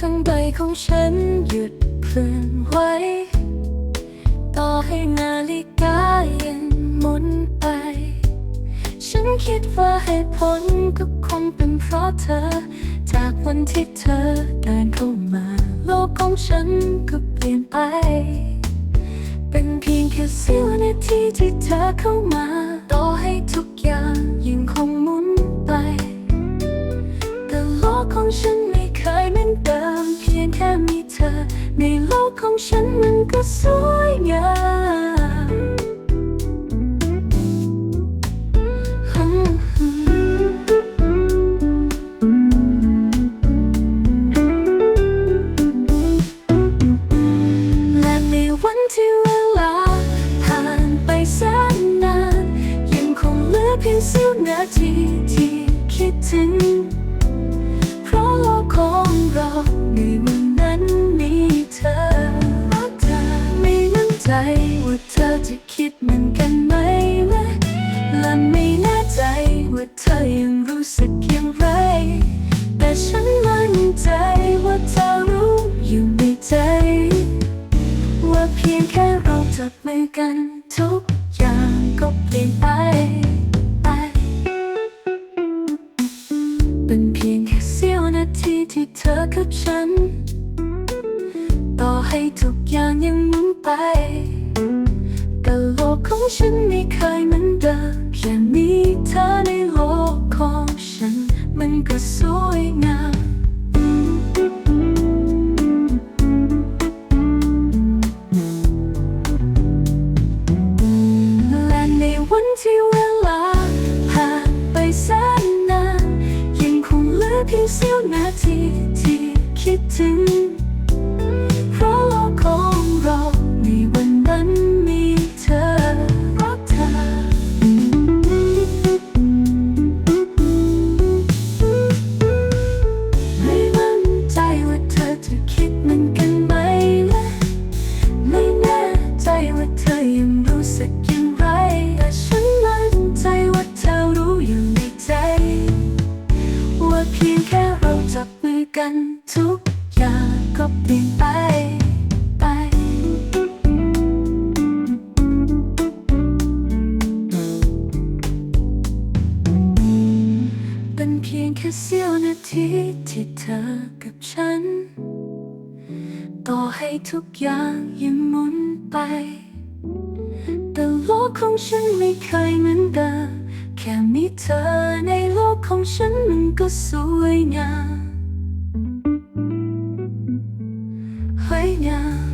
ทั้งใบของฉันหยุดเคลื่อนไหวต่อให้นาฬิกายังหมุนไป ฉันคิดว่าเหตุผลก็คงเป็นเพราะเธอ จากวันที่เธอเดินเข้ามา โลกของฉันก็เปลี่ยนไป เป็นเพียงแค่เสี้ยวนาทีที่เธอเข้ามา ต่อให้ทุกอย่างยังคงหมุนไป แต่โลกของฉัน อนเดิมเพียงแค่มีเธอ ในโลกของฉันมันก็สวยงามและในวันที่เวลาผ่านไปแสนนาน ยังคงเหลือเพียงเสี้ยวนาทีที่คิดถึง ของเราในวันนั้นมีเธอรักเธอไม่มั่ใจว่าเธอจะคิดเหมือนกันไหมนะและไม่แน่ใจว่าเธอยังรู้สึกอย่างไร แต่ฉันมั่นใจว่าเธอรู้อยู่ในใจ ว่าเพียงแค่เราจับมือกันทุกอย่างก็เปลี่ยนไป เป็นเพียง อกับฉัน ต่อให้ทุกอย่างยังหมุนไปแต่โลกของฉันไม่เคยเหมือนเดิมแค่มีเธอในโลกของฉัน มันก็สวยงามและในวันที่เวล เพียงเสี้ยวนาทีที่คิดถึง กันทุกอย่างก็เปลี่ยนไปไป เป็นเพียงแค่เสี้ยวนาทีที่เธอกับฉัน ต่อให้ทุกอย่างยังหมุนไป แต่โลกของฉันไม่เคยเหมือนเดิมแค่มีเธอในโลกของฉันมันก็สวยงาม สวยงาม